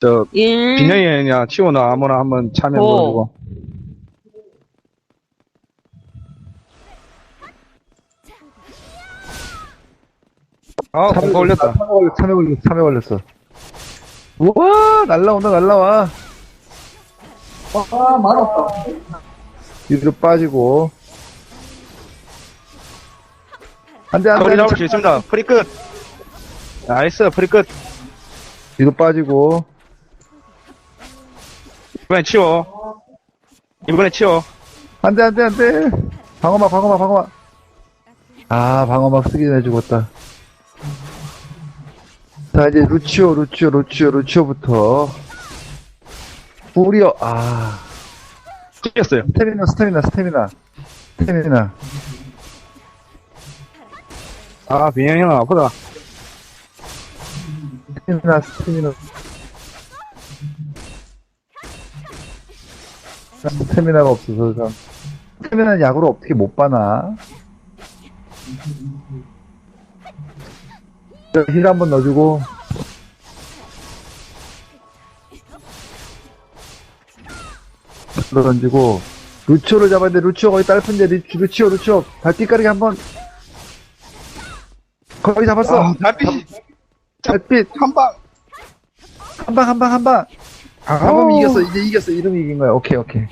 저, 일. 빈영이냐, 치오나 아무나 한번 참여 오. 보여주고. 아, 공가 올렸다. 참여 걸렸어, 참여 걸렸어, 참여 걸렸어. 우와, 날라온다, 날라와. 아, 많았다. 뒤로 빠지고. 안 돼, 안 돼, 거리 안 잡을 돼. 수 있습니다. 프리 끝. 나이스, 프리 끝. 뒤로 빠지고. 이번엔 치워. 이번에 치워. 안 돼, 안 돼, 안 돼. 방어막, 방어막, 방어막. 아, 방어막 쓰기 전에 죽었다. 자, 이제 루치오, 루치오, 루치오, 루치오부터. 우리어, 아. 찍혔어요. 스태미나, 스태미나, 스태미나. 스태미나. 아, 빈영이 형 아프다. 스태미나, 스태미나. 스태미나가 없어서 참. 스태미나 약으로 어떻게 못 봐나? 힐 한 번 넣어주고. 던지고. 루치오를 돼. 루치오 거의 딸픈데, 루치, 루치오, 루치오. 발뒤가리기 한 번. 거의 잡았어. 아, 달빛. 달빛. 한 방. 한 방, 한 방, 한 방. 아. 한번 이겼어. 이제 이겼어. 이름이 이긴 거야. 오케이, 오케이.